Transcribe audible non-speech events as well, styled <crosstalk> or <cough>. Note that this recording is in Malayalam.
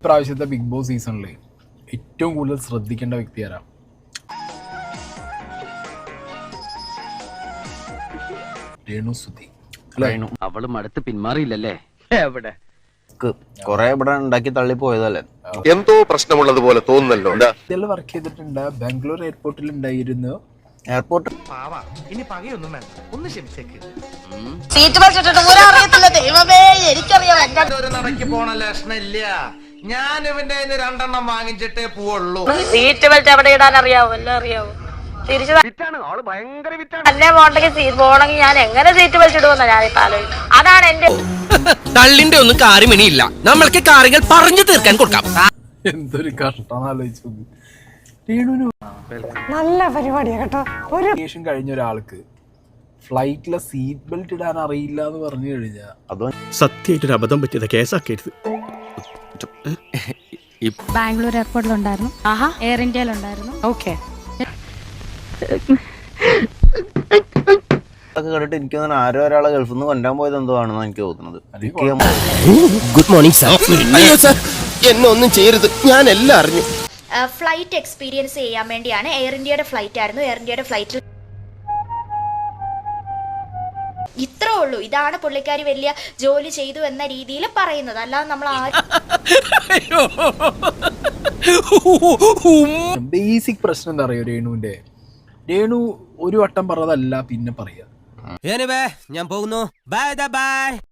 ഇപ്രാവശ്യത്തെ ബിഗ് ബോസ് സീസണിൽ ഏറ്റവും കൂടുതൽ ശ്രദ്ധിക്കേണ്ട വ്യക്തി ആരാ? രേണു സുധി. രേണു. അവൾ മടുത്ത് പിന്മാറിയില്ലല്ലേ? എവിടെ? കൊറേ ഇവിടെ ഉണ്ടാക്കി തള്ളി പോയതല്ലേ? എന്തോ പ്രശ്നമുള്ളതുപോലെ തോന്നുന്നല്ലോ എന്താ ഇതിൽ വർക്ക് ചെയ്തിട്ടുണ്ട്. ബാംഗ്ലൂർ എയർപോർട്ടിൽ ഉണ്ടായിരുന്നു എയർപോർട്ട് ഇനി പകയൊന്നും വേണ്ട. ഒന്ന് ക്ഷമിച്ചേക്ക്. സീറ്റ് അറിയത്തില്ല. ദൈവമേ എനിക്കറിയാം. എന്റെ ഒരു നടക്ക് പോണ ലക്ഷണില്ല ഞാൻ ഇവന്റെ രണ്ടെണ്ണം വാങ്ങിച്ചിട്ടേ പോവുള്ളൂ. സീറ്റ് ബെൽറ്റ് എവിടെ ഇടാൻ അറിയാവോ? എല്ലാം അറിയാവോ? തിരിച്ചു തന്നെ പോണ്ടെങ്കിൽ സീറ്റ് പോണെങ്കിൽ ഞാൻ എങ്ങനെ സീറ്റ് ബെൽറ്റ് ഇടുമെന്നാ ഞാനിപ്പോ ആലോചിക്കും അതാണ് എന്റെ തള്ളിന്റെ ഒന്നും കാര്യമിനിയില്ല നമ്മൾക്ക് കാര്യങ്ങൾ പറഞ്ഞു തീർക്കാൻ കൊടുക്കാം. എന്തൊരു. നല്ല പരിപാടിയാ കേട്ടോ. ഒരു കഴിഞ്ഞ ഒരാൾക്ക് ഫ്ലൈറ്റിലെ സീറ്റ് ബെൽറ്റ് ഇടാൻ അറിയില്ല എന്ന് പറഞ്ഞു കഴിഞ്ഞാൽ അതും സത്യമായിട്ടൊരു അബദ്ധം പറ്റിയത് കേസാക്കരുത്. ബാംഗ്ലൂർ എയർപോർട്ടിലുണ്ടായിരുന്നു. എയർ ഇന്ത്യയിലുണ്ടായിരുന്നു. ഓക്കെ. കേട്ടിട്ട് എനിക്ക് തോന്നുന്നു ആരോ ഒരാളെ ഗൾഫിൽ നിന്ന് കൊണ്ടാൻ പോയത് എന്തോ ആണെന്ന് എനിക്ക് തോന്നുന്നത്. Good morning sir. അയ്യോ സാർ എന്നെ ഒന്നും ചെയ്യരുത്. ഞാൻ എല്ലാം അറിഞ്ഞു ഫ്ലൈറ്റ് എക്സ്പീരിയൻസ് ചെയ്യാൻ വേണ്ടിയാണ് എയർ ഇന്ത്യയുടെ ഫ്ലൈറ്റ് ആയിരുന്നു. എയർ ഇന്ത്യയുടെ ഫ്ലൈറ്റിൽ ഇത്രേ ഉള്ളൂ. ഇതാണ് പുള്ളിക്കാരി വലിയ ജോലി ചെയ്തു എന്ന രീതിയിൽ പറയുന്നത്. അല്ലാതെ നമ്മൾ ആരും ബേസിക് <laughs> പ്രശ്നം എന്താ അറിയോ രേണുവിന്റെ രേണു ഒരു വട്ടം പറഞ്ഞതല്ല പിന്നെ പറയാ. ഞാൻ പോകുന്നു. Bye bye